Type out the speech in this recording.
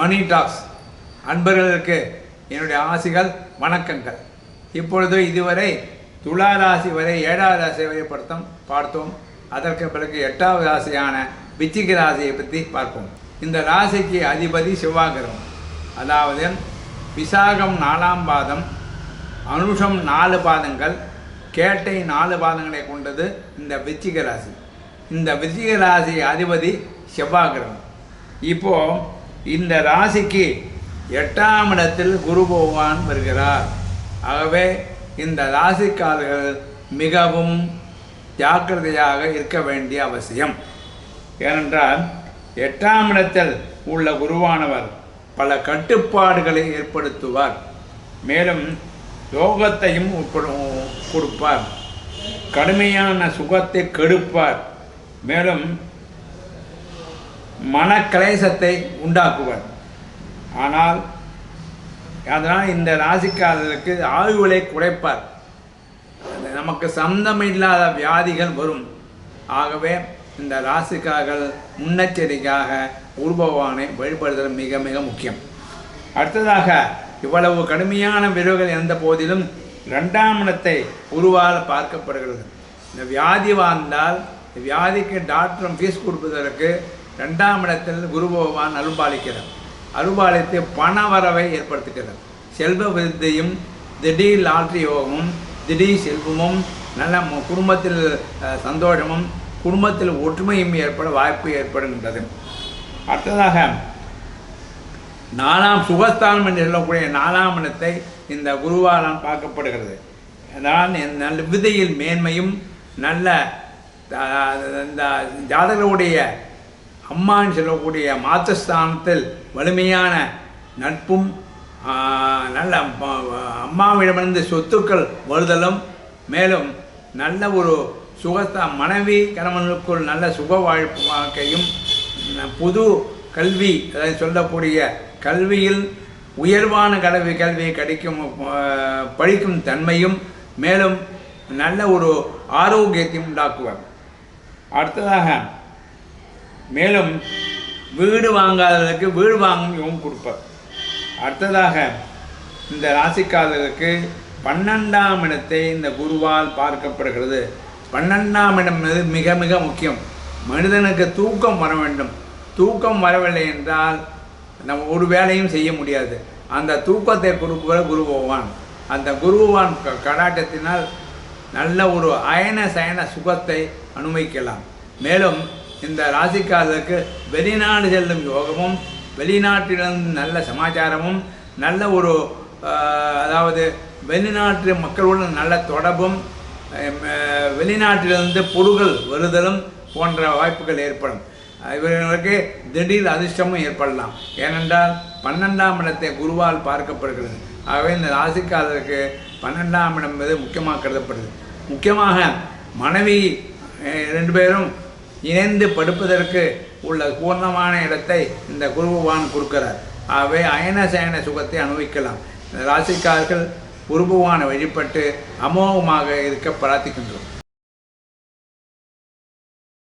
மணி tax அன்பர்களுக்கு என்னுடைய ஆசிகள் வணக்கங்கள். இப்பொழுது இதுவரை துலா ராசி வரை ஏழாவது ராசி வரை படத்தம் பார்த்தோம். அதற்கு பிறகு எட்டாவது ராசியான விச்சிக ராசியை பற்றி பார்ப்போம். இந்த ராசிக்கு அதிபதி சிவாகிரகம் அதாவது விசாகம் நாலாம் பாதம் அனுஷம் நாலு பாதங்கள் கேட்டை நாலு பாதங்களை கொண்டது இந்த விச்சிக ராசி. இந்த விச்சிக ராசி அதிபதி செவ்வாய் கிரகம் இந்த ராசிக்கு எட்டாம் இடத்தில் குரு பகவான் வருகிறார். ஆகவே இந்த ராசிக்காரர்கள் மிகவும் ஜாக்கிரதையாக இருக்க வேண்டிய அவசியம். ஏனென்றால் எட்டாம் இடத்தில் உள்ள குருவானவர் பல கட்டுப்பாடுகளை ஏற்படுத்துவார். மேலும் யோகத்தையும் கொடுப்பார். கடுமையான சுகத்தை கெடுப்பார். மேலும் மனக்கலேசத்தை உண்டாக்குவர். ஆனால் அதனால் இந்த ராசிக்காரர்களுக்கு ஆயுளை குறைப்பார். நமக்கு சந்தம் இல்லாத வியாதிகள் வரும். ஆகவே இந்த ராசிக்காரர்கள் முன்னெச்சரிக்கையாக உருபவானை வழிபடுதல் மிக மிக முக்கியம். அடுத்ததாக இவ்வளவு கடுமையான விரைவுகள் இருந்த போதிலும் இரண்டாம் இடத்தை உருவால் பார்க்கப்படுகிறது. இந்த வியாதி வாழ்ந்தால் வியாதிக்கு டாக்டரும் ஃபீஸ் கொடுப்பதற்கு ரெண்டாம் இடத்தில் குரு பகவான் அருள்பாலிக்கிறார். அருள்பாலித்து பண வரவை ஏற்படுத்துகிறார். செல்வ விருத்தையும் திடீர் லாட்ரி யோகமும் திடீர் செல்வமும் நல்ல குடும்பத்தில் சந்தோஷமும் குடும்பத்தில் ஒற்றுமையும் ஏற்பட வாய்ப்பு ஏற்படுகின்றது. அடுத்ததாக நாலாம் சுகஸ்தானம் என்று சொல்லக்கூடிய நாலாம் இடத்தை இந்த குருவாலால் பார்க்கப்படுகிறது. அதனால் நல்ல விதையில் மேன்மையும் நல்ல இந்த ஜாதகருடைய அம்மான்னு சொல்லக்கூடிய மாத்தஸ்தானத்தில் வலிமையான நட்பும் நல்ல அம்மாவிடமிருந்து சொத்துக்கள் வருதலும் மேலும் நல்ல ஒரு சுகத்தா மனைவி கணவனுக்குள் நல்ல சுக வாழ்ப்பு வாழ்க்கையும் புது கல்வி அதை சொல்லக்கூடிய கல்வியில் உயர்வான கல்வி கல்வி கிடைக்கும் படிக்கும் தன்மையும் மேலும் நல்ல ஒரு ஆரோக்கியத்தையும் உண்டாக்குவார். அடுத்ததாக மேலும் வீடு வாங்காதவர்களுக்கு வீடு வாங்கியும் கொடுப்பார். அடுத்ததாக இந்த ராசிக்காரர்களுக்கு பன்னெண்டாம் இடத்தை இந்த குருவால் பார்க்கப்படுகிறது. பன்னெண்டாம் இடம் என்பது மிக மிக முக்கியம். மனிதனுக்கு தூக்கம் வர வேண்டும். தூக்கம் வரவில்லை என்றால் நம்ம ஒரு வேலையும் செய்ய முடியாது. அந்த தூக்கத்தை கொடுப்பவர் குரு பகவான். அந்த குருவான் க- கடாட்டத்தினால் நல்ல ஒரு அயன சயன சுகத்தை அனுபவிக்கலாம். மேலும் இந்த ராசிக்காரருக்கு வெளிநாடு செல்லும் யோகமும் வெளிநாட்டிலிருந்து நல்ல சமாச்சாரமும் நல்ல ஒரு அதாவது வெளிநாட்டு மக்களுடன் நல்ல தொடர்பும் வெளிநாட்டிலிருந்து பொருள்கள் வருதலும் போன்ற வாய்ப்புகள் ஏற்படும். இவர்களுக்கு திடீர் அதிர்ஷ்டமும் ஏற்படலாம். ஏனென்றால் பன்னெண்டாம் இடத்தை குருவால் பார்க்கப்படுகிறது. ஆகவே இந்த ராசிக்காரருக்கு பன்னெண்டாம் இடம் என்பது முக்கியமாக கருதப்படுது. முக்கியமாக மனைவி ரெண்டு பேரும் இணைந்து படுப்பதற்கு உள்ள பூர்ணமான இடத்தை இந்த குருபுவான் கொடுக்கிறார். ஆகவே அயன சயன சுகத்தை அனுபவிக்கலாம். இந்த ராசிக்காரர்கள் குருபுவானை வழிபட்டு அமோகமாக இருக்க பிரார்த்திக்கின்றோம்.